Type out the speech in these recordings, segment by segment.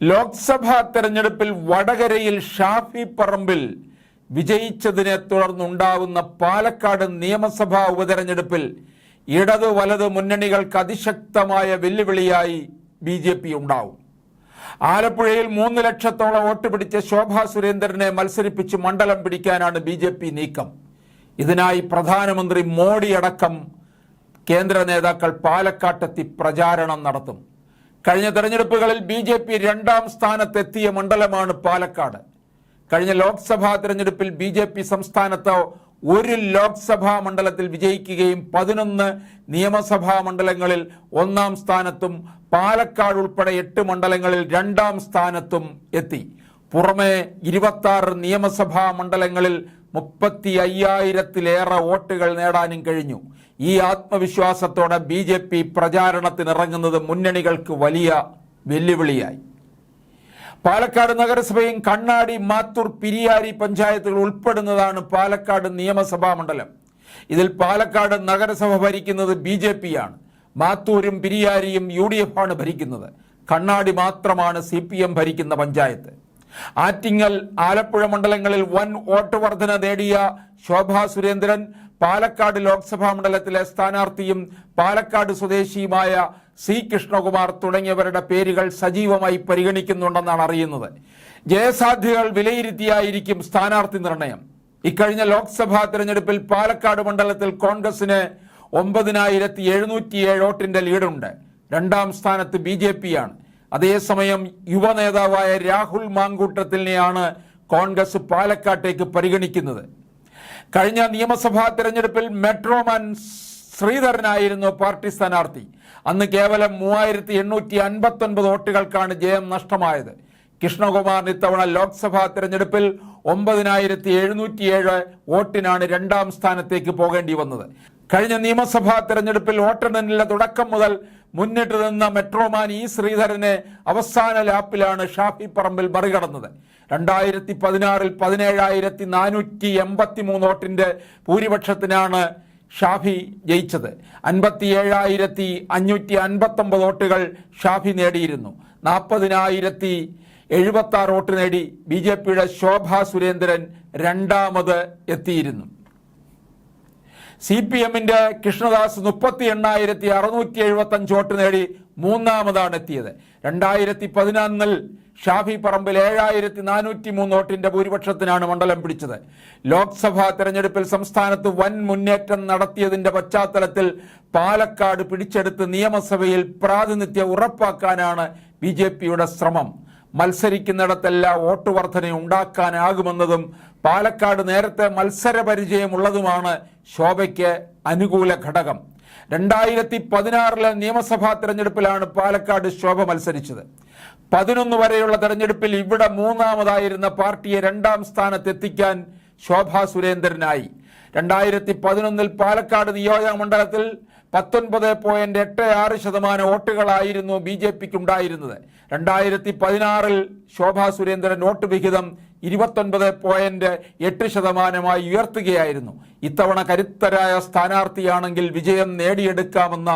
ലോക്സഭാ തെരഞ്ഞെടുപ്പിൽ വടകരയിൽ ഷാഫി പറമ്പിൽ വിജയിച്ചതിനെ തുടർന്നുണ്ടാവുന്ന പാലക്കാട് നിയമസഭാ ഉപതെരഞ്ഞെടുപ്പിൽ ഇടത് വലത് മുന്നണികൾക്ക് അതിശക്തമായ വെല്ലുവിളിയായി ബി ജെ പി ഉണ്ടാവും. ആലപ്പുഴയിൽ മൂന്ന് ലക്ഷത്തോളം വോട്ട് പിടിച്ച ശോഭാ സുരേന്ദ്രനെ മത്സരിപ്പിച്ച് മണ്ഡലം പിടിക്കാനാണ് ബി ജെ പി നീക്കം. ഇതിനായി പ്രധാനമന്ത്രി മോഡി അടക്കം കേന്ദ്ര നേതാക്കൾ പാലക്കാട്ടെത്തി പ്രചാരണം നടത്തും. കഴിഞ്ഞ തെരഞ്ഞെടുപ്പുകളിൽ ബി ജെ പി രണ്ടാം സ്ഥാനത്തെത്തിയ മണ്ഡലമാണ് പാലക്കാട്. കഴിഞ്ഞ ലോക്സഭാ തെരഞ്ഞെടുപ്പിൽ ബി ജെ പി സംസ്ഥാനത്ത് ഒരു ലോക്സഭാ മണ്ഡലത്തിൽ വിജയിക്കുകയും പതിനൊന്ന് നിയമസഭാ മണ്ഡലങ്ങളിൽ ഒന്നാം സ്ഥാനത്തും പാലക്കാട് ഉൾപ്പെടെ എട്ട് മണ്ഡലങ്ങളിൽ രണ്ടാം സ്ഥാനത്തും എത്തി. പുറമെ ഇരുപത്തി നിയമസഭാ മണ്ഡലങ്ങളിൽ മുപ്പത്തി അയ്യായിരത്തിലേറെ വോട്ടുകൾ നേടാനും കഴിഞ്ഞു. ഈ ആത്മവിശ്വാസത്തോടെ ബി ജെ പി പ്രചാരണത്തിനിറങ്ങുന്നത് മുന്നണികൾക്ക് വലിയ വെല്ലുവിളിയായി. പാലക്കാട് നഗരസഭയും കണ്ണാടി മാത്തൂർ പിരിയാരി പഞ്ചായത്തുകൾ ഉൾപ്പെടുന്നതാണ് പാലക്കാട് നിയമസഭാ മണ്ഡലം. ഇതിൽ പാലക്കാട് നഗരസഭ ഭരിക്കുന്നത് ബി ജെ പി ആണ് മാത്തൂരും പിരിയാരിയും യു ഡി എഫ് ആണ് ഭരിക്കുന്നത്. കണ്ണാടി മാത്രമാണ് സി പി എം ഭരിക്കുന്ന പഞ്ചായത്ത്. ആറ്റിങ്ങൽ ആലപ്പുഴ മണ്ഡലങ്ങളിൽ വൻ വോട്ട് വർധന നേടിയ ശോഭാ സുരേന്ദ്രൻ പാലക്കാട് ലോക്സഭാ മണ്ഡലത്തിലെ സ്ഥാനാർത്ഥിയും പാലക്കാട് സ്വദേശിയുമായ സി കൃഷ്ണകുമാർ തുടങ്ങിയവരുടെ പേരുകൾ സജീവമായി പരിഗണിക്കുന്നുണ്ടെന്നാണ് അറിയുന്നത്. ജയസാധ്യതകൾ വിലയിരുത്തിയായിരിക്കും സ്ഥാനാർത്ഥി നിർണയം. ഇക്കഴിഞ്ഞ ലോക്സഭാ തെരഞ്ഞെടുപ്പിൽ പാലക്കാട് മണ്ഡലത്തിൽ കോൺഗ്രസിന് ഒമ്പതിനായിരത്തി എഴുന്നൂറ്റി ഏഴ് വോട്ടിന്റെ ലീഡുണ്ട്. രണ്ടാം സ്ഥാനത്ത് ബി ജെ പി ആണ്. അതേസമയം യുവ നേതാവായ രാഹുൽ മാങ്കൂട്ടത്തിനെയാണ് കോൺഗ്രസ് പാലക്കാട്ടേക്ക് പരിഗണിക്കുന്നത്. കഴിഞ്ഞ നിയമസഭാ തെരഞ്ഞെടുപ്പിൽ മെട്രോമാൻ ശ്രീധരനായിരുന്നു പാർട്ടി സ്ഥാനാർത്ഥി. അന്ന് കേവലം മൂവായിരത്തി എണ്ണൂറ്റി അൻപത്തി ഒൻപത് വോട്ടുകൾക്കാണ് ജയം നഷ്ടമായത്. കൃഷ്ണകുമാർ ഇത്തവണ ലോക്സഭാ തെരഞ്ഞെടുപ്പിൽ ഒമ്പതിനായിരത്തി എഴുന്നൂറ്റിയേഴ് വോട്ടിനാണ് രണ്ടാം സ്ഥാനത്തേക്ക് പോകേണ്ടി വന്നത്. കഴിഞ്ഞ നിയമസഭാ തെരഞ്ഞെടുപ്പിൽ വോട്ടെണ്ണലിന്റെ തുടക്കം മുതൽ മുന്നിട്ട് നിന്ന മെട്രോമാൻ ഇ ശ്രീധരനെ അവസാന ലാപ്പിലാണ് ഷാഫി പറമ്പിൽ മറികടന്നത്. രണ്ടായിരത്തി പതിനാറിൽ പതിനേഴായിരത്തി നാനൂറ്റി എൺപത്തി മൂന്ന് വോട്ടിന്റെ ഭൂരിപക്ഷത്തിനാണ് ഷാഫി ജയിച്ചത്. അൻപത്തി ഏഴായിരത്തി അഞ്ഞൂറ്റി അൻപത്തി ഒമ്പത് വോട്ടുകൾ ഷാഫി നേടിയിരുന്നു. നാൽപ്പതിനായിരത്തി എഴുപത്തി ആറ് വോട്ട് നേടി ബി ജെ പിയുടെ ശോഭാ സുരേന്ദ്രൻ രണ്ടാമത് എത്തിയിരുന്നു. സി പി എമ്മിന്റെ കൃഷ്ണദാസ് മുപ്പത്തി എണ്ണായിരത്തി അറുന്നൂറ്റി എഴുപത്തി അഞ്ച് വോട്ട് നേടി മൂന്നാമതാണ് എത്തിയത് രണ്ടായിരത്തി പതിനൊന്നിൽ ഷാഫി പറമ്പിൽ ഏഴായിരത്തി നാനൂറ്റി മൂന്ന് വോട്ടിന്റെ ഭൂരിപക്ഷത്തിനാണ് മണ്ഡലം പിടിച്ചത്. ലോക്സഭാ തെരഞ്ഞെടുപ്പിൽ സംസ്ഥാനത്ത് വൻ മുന്നേറ്റം നടത്തിയതിന്റെ പശ്ചാത്തലത്തിൽ പാലക്കാട് പിടിച്ചെടുത്ത് നിയമസഭയിൽ പ്രാതിനിധ്യം ഉറപ്പാക്കാനാണ് ബി ശ്രമം. മത്സരിക്കുന്നിടത്തെല്ലാം വോട്ട് വർധന ഉണ്ടാക്കാനാകുമെന്നതും പാലക്കാട് നേരത്തെ മത്സര പരിചയമുള്ളതുമാണ് ശോഭയ്ക്ക് അനുകൂല ഘടകം. രണ്ടായിരത്തി പതിനാറിലെ നിയമസഭാ തെരഞ്ഞെടുപ്പിലാണ് പാലക്കാട് ശോഭ മത്സരിച്ചത്. പതിനൊന്ന് വരെയുള്ള തെരഞ്ഞെടുപ്പിൽ ഇവിടെ മൂന്നാമതായിരുന്ന പാർട്ടിയെ രണ്ടാം സ്ഥാനത്തെത്തിക്കാൻ ശോഭാ സുരേന്ദ്രനായി. രണ്ടായിരത്തി പതിനൊന്നിൽ പാലക്കാട് നിയോജക മണ്ഡലത്തിൽ പത്തൊൻപത് പോയിന്റ് എട്ട് ആറ് ശതമാനം വോട്ടുകളായിരുന്നു ബി ജെ പിക്ക് ഉണ്ടായിരുന്നത് രണ്ടായിരത്തി പതിനാറിൽ ശോഭാ സുരേന്ദ്രൻ വോട്ട് വിഹിതം ഇരുപത്തൊൻപത് പോയിന്റ് എട്ട് ശതമാനമായി ഉയർത്തുകയായിരുന്നു. ഇത്തവണ കരുത്തരായ സ്ഥാനാർത്ഥിയാണെങ്കിൽ വിജയം നേടിയെടുക്കാമെന്ന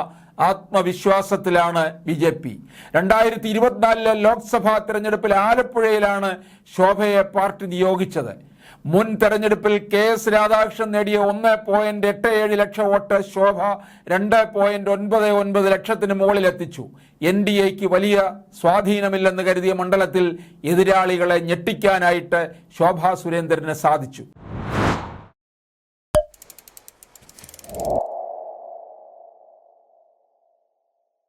ആത്മവിശ്വാസത്തിലാണ് ബി ജെ പി. രണ്ടായിരത്തി ഇരുപത്തിനാലിലെ ലോക്സഭാ തെരഞ്ഞെടുപ്പിൽ ആലപ്പുഴയിലാണ് ശോഭയെ പാർട്ടി നിയോഗിച്ചത്. മുൻ തെരഞ്ഞെടുപ്പിൽ കെ എസ് രാധാകൃഷ്ണൻ നേടിയ ഒന്ന് പോയിന്റ് എട്ട് ഏഴ് ലക്ഷം വോട്ട് ശോഭ രണ്ട് പോയിന്റ് ഒൻപത് ഒൻപത് ലക്ഷത്തിന് മുകളിലെത്തിച്ചു എൻ ഡി എക്ക് വലിയ സ്വാധീനമില്ലെന്ന് കരുതിയ മണ്ഡലത്തിൽ എതിരാളികളെ ഞെട്ടിക്കാനായിട്ട് ശോഭാ സുരേന്ദ്രന് സാധിച്ചു.